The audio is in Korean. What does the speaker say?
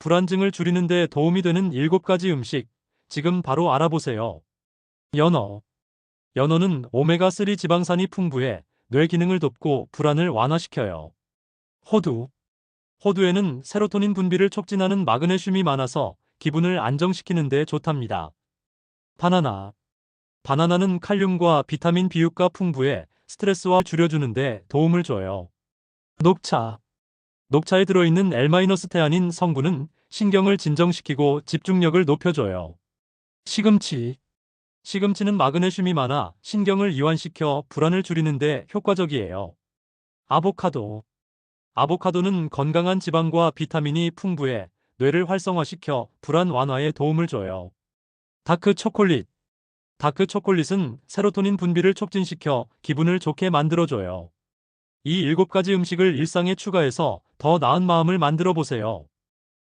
불안증을 줄이는 데 도움이 되는 7가지 음식, 지금 바로 알아보세요. 연어. 연어는 오메가3 지방산이 풍부해 뇌 기능을 돕고 불안을 완화시켜요. 호두. 호두에는 세로토닌 분비를 촉진하는 마그네슘이 많아서 기분을 안정시키는 데 좋답니다. 바나나. 바나나는 칼륨과 비타민 B6가 풍부해 스트레스와 줄여주는데 도움을 줘요. 녹차. 녹차에 들어있는 L-테아닌 성분은 신경을 진정시키고 집중력을 높여줘요. 시금치. 시금치는 마그네슘이 많아 신경을 이완시켜 불안을 줄이는데 효과적이에요. 아보카도. 아보카도는 건강한 지방과 비타민이 풍부해 뇌를 활성화시켜 불안 완화에 도움을 줘요. 다크 초콜릿. 다크 초콜릿은 세로토닌 분비를 촉진시켜 기분을 좋게 만들어줘요. 이 일곱 가지 음식을 일상에 추가해서 더 나은 마음을 만들어 보세요.